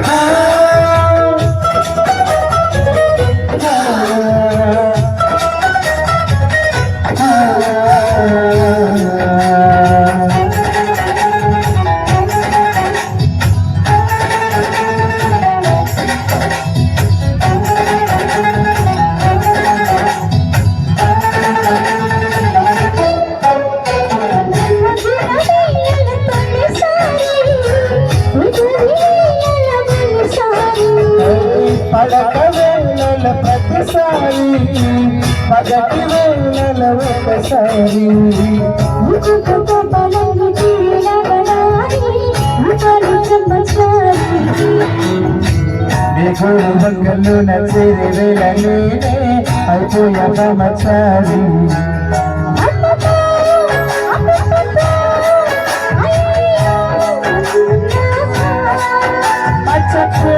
Ah! పడక వేళల ప్రతిసారి పగటి వేళల ఒకసారి. దిగుడు బగ్గలు నచ్చిరి వేళ నేనే అయిపోయా బ్రహ్మచారి. అచ్చచ్చో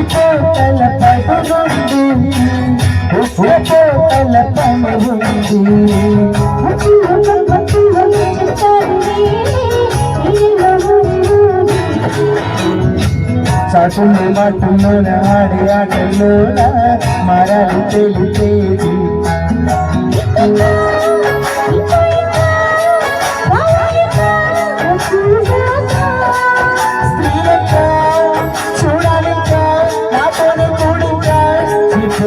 ఒలచియాలే పోతల పడుంది పోతల పనుంది చాటుని మాటులోన ఆడి ఆటలోన? మరాలి తెలిపేది.